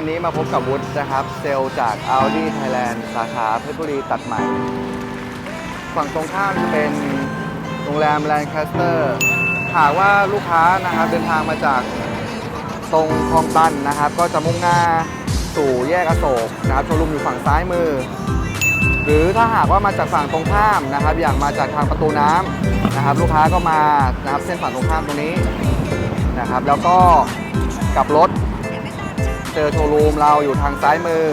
วันนี้มาพบกับวุฒินะครับ เซลล์จาก Audi Thailand สาขาเพชรบุรีตัดใหม่ ฝั่งตรงข้ามจะเป็นโรงแรมแลนด์แคสเตอร์หากว่าลูกค้านะครับเดินทางมาจากตรงคลองตันนะครับ ก็จะมุ่งหน้าสู่แยกอโศกนะครับโชว์รูมอยู่ฝั่งซ้ายมือ หรือถ้าหากว่ามาจากฝั่งตรงข้ามนะครับ อย่างมาจากทางประตูน้ำนะครับ ลูกค้าก็มานะครับเส้นฝั่งตรงข้ามตรงนี้นะครับ แล้วก็กลับรถ จอโชว์รูมเราอยู่ทางซ้ายมือ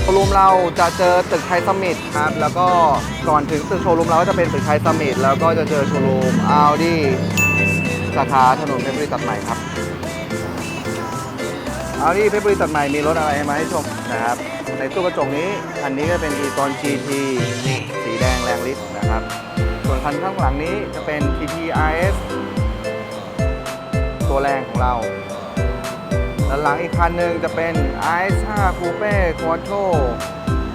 โชว์รูมเราจะเจอตึกไทยสมิธครับ แล้วก็ก่อนถึงตึกโชว์รูมเราก็จะเป็นตึกไทยสมิธแล้วก็จะเจอโชว์รูมอาดีสาขาถนนเพชรบุรีตัดใหม่ครับอาดีเพชรบุรีตัดใหม่มีรถอะไรมาให้ชมนะครับ ในตู้กระจกนี้คันนี้ก็เป็น e-tron GT สีแดงแรงฤทธิ์นะครับ ส่วนคันข้างหลังนี้จะเป็น TT RS ตัวแรงของเรา ด้านหลังอีกคันหนึ่งจะเป็น i 5 Coupe Quattro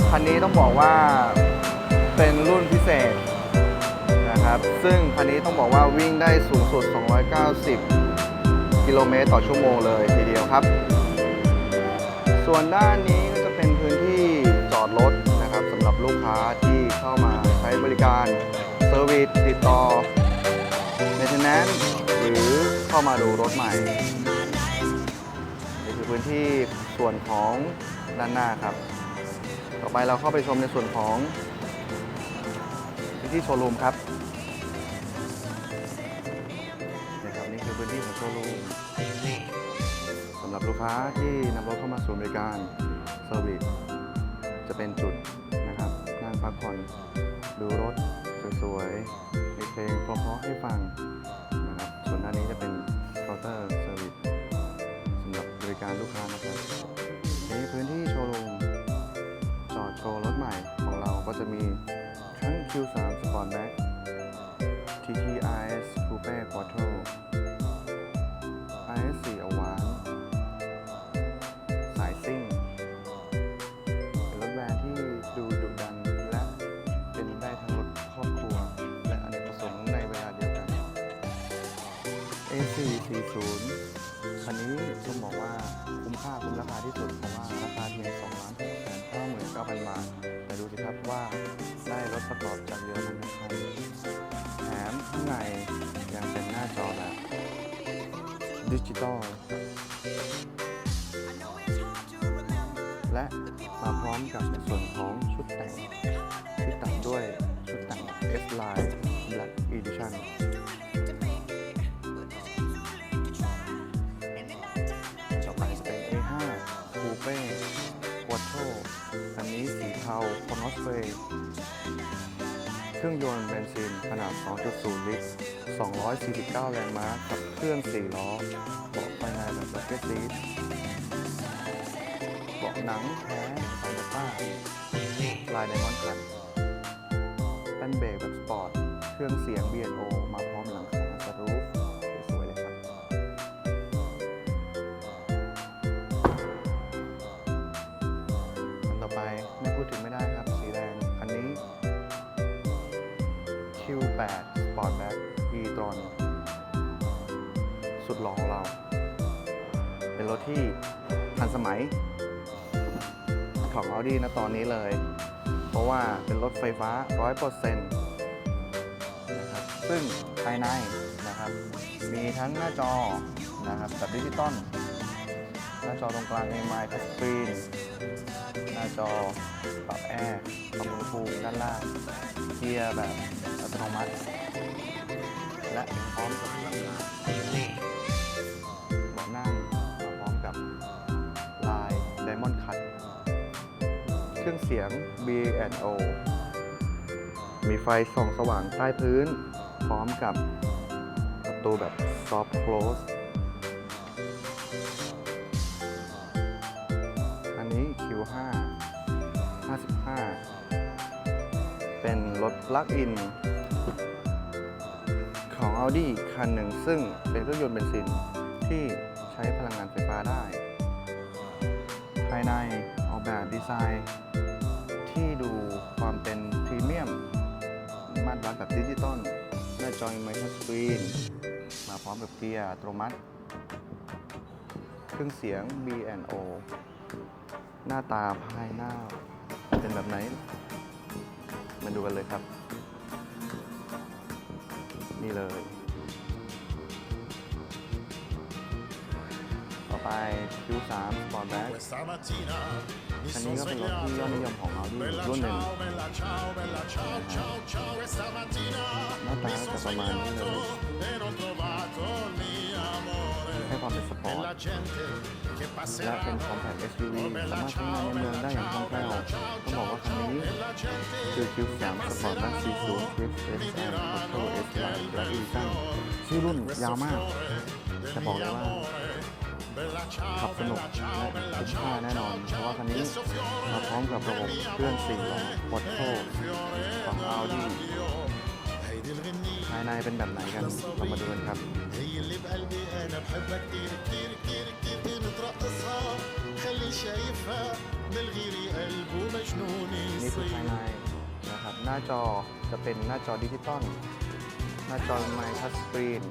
คันนี้ต้องบอกว่าเป็นรุ่นพิเศษนะครับ ซึ่งคันนี้ต้องบอกว่าวิ่งได้สูงสุด 290 กิโลเมตรต่อชั่วโมงเลยทีเดียวครับ ส่วนด้านนี้ก็จะเป็นพื้นที่จอดรถนะครับสำหรับลูกค้าที่เข้ามาใช้บริการเซอร์วิสติดต่อ maintenance หรือเข้ามาดูรถใหม่ พื้นที่ส่วนของด้านหน้าครับ ต่อไปเราเข้าไปชมในส่วนของพื้นที่โชว์รูมครับนี่ครับนี่คือพื้นที่ของโชว์รูมสำหรับลูกค้าที่นำรถเข้ามาศูนย์บริการเซอร์วิสจะเป็นจุดนะครับนั่งพักผ่อนดูรถสวยๆมีเพลงเพราะๆให้ฟังนะครับส่วนด้านนี้จะเป็นเคาน์เตอร์เซอร์วิส การลูกค้านะครับนี่พื้นที่โชว์รูมจอดโชว์รถใหม่ของเราก็จะมีทั้ง Q3 Sportback TT RS Coupe Quattro RS4 Advance สายซิ่งเป็นรถแวนที่ดูดุดันและเป็นได้ทั้งรถครอบครัว และอเนกประสงค์ในเวลาเดียวกัน A440 คันนี้ต้องบอกว่าคุ้มค่าคุ้มราคาที่สุดเพราะว่าราคาเพียง2ล้านแสน99,000บาทแต่ดูสิครับว่าได้รถประกอบจากเยอรมันทั้งคันแถมข้างในยังเป็นหน้าจอแบบดิจิตอลและมาพร้อมกับในส่วนของชุดแต่งา c o n o s p r a y เครื่องยนต์เบนซินขนาด 2.0 ลิตร 249 แรงม้า กับเครื่อง 4 ล้อ เบาะภายในแบบบักเก็ตซีทเบาะหนังแท้ไฟฟ้าลายไดมอนด์กันแป้นเบรกแบบสปอร์ต เครื่องเสียง B&O มา Q8 Sportback e-tron สุดหล่อของเรา เป็นรถที่ทันสมัย ของ Audi นะตอนนี้เลย เพราะว่าเป็นรถไฟฟ้า 100%นะครับซึ่งภายในนะครับ มีทั้งหน้าจอนะครับแบบดิจิตอลหน้าจอตรงกลาง AMI Touch Screen หน้าจอ ปรับแอร์ปรับอุณหภูมิด้านล่างเกียร์แบบอัตโนมัติ และพร้อมกับเบาะนั่งพร้อมกับลาย Diamond Cut เครื่องเสียง B&O มีไฟส่องสว่างใต้พื้น พร้อมกับประตูแบบ Soft Close อัน เป็นรถปลั๊กอินของ Audi คันหนึ่ง ซึ่งเป็นเครื่องยนต์เบนซินที่ใช้พลังงานไฟฟ้าได้ ภายในออกแบบดีไซน์ที่ดูความเป็นพรีเมียม มาตรวัดแบบดิจิตอลหน้าจอไมโครสกรีนมาพร้อมกับเกียร์อัตโนมัติ เครื่องเสียง B&O หน้าตาภายหน้าเป็นแบบไหน มาดูกันเลยครับ นี่เลย ต่อไป Q3 Sport Bag อันนี้ก็เป็นรถที่ยอดนิยมของเขาที่รุ่นหนึ่งหน้าตาจะประมาณนี้เลยให้ความเป็นสปอร์ตและเป็นคอมแพค SUV สามารถใช้งานในเมืองได้อย่างคล่องแคล่ ciao นี้ E la gente คือ Q3 Sport Max 40 Swift S and Auto S Line และ Edition ชื่อรุ่นยาวมาก จะบอกเลยว่า ขับสนุกและคุ้มค่าแน่นอน เพราะว่าคันนี้มาพร้อมกับระบบเครื่อง4ล้อ Quattro ของ Audi ภายในเป็นแบบไหนกัน เรามาดูกันครับ هي اللي بقلبي انا بحبها كتير كتير كتير كتير كتير نترقصها خلي شايفها بالغيري قلبه مجنون สุภายในนะครับหน้าจอจะเป็นหน้าจอดิจิตอลหน้าจอไมทัชสกรีน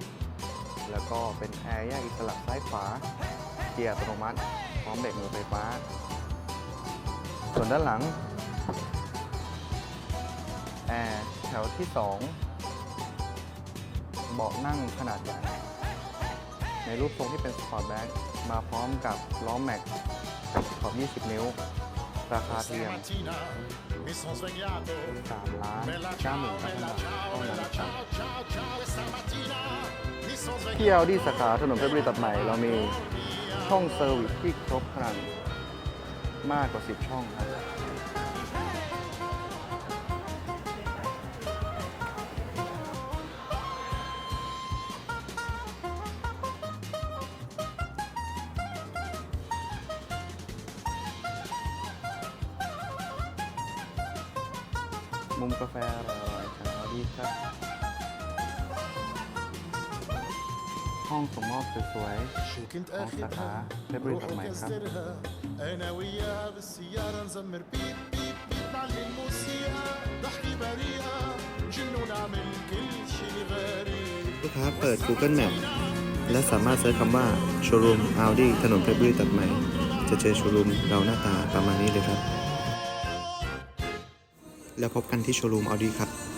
แล้วก็เป็นแอร์แยกอิสระซ้ายขวาเกียร์อัตโนมัติพร้อมเบรกมือไฟฟ้า ส่วนด้านหลังแอร์แถวที่ 2 เบาะนั่งขนาดใหญ่ในรูปทรงที่เป็นสปอร์ตแบ็กมาพร้อมกับล้อมแม็กขอบ 20 นิ้ว ราคาเพียงสามล้านเก้าหมื่นพันบาทเย่างนั้นพี่เอาดีสาขาถนนเพชรบุรีตัดใหม่ เรามีช่องเซอร์วิสที่ครบครันมากกว่า 10 ช่องครับ มุมกาแฟอร่อยๆจาก Audi ครับ ห้องส่งมอบสวย شو كنت هون اخذها ساعة. فبري روح طمعي، وكسرها انا وياها بالسياره نزمر بيت بيت بيت نعلي الموسيقى ضحكي بريئه جنون نعمل كل شي غريب ลูกค้าเปิด Google Map และสามารถเซิร์ชคำว่าโชว์รูม Audi ถนนเพชรบุรีตัดใหม่ จะเจอโชว์รูมเราหน้าตาประมาณนี้เลยครับ แล้วพบกันที่โชว์รูมออดีครับ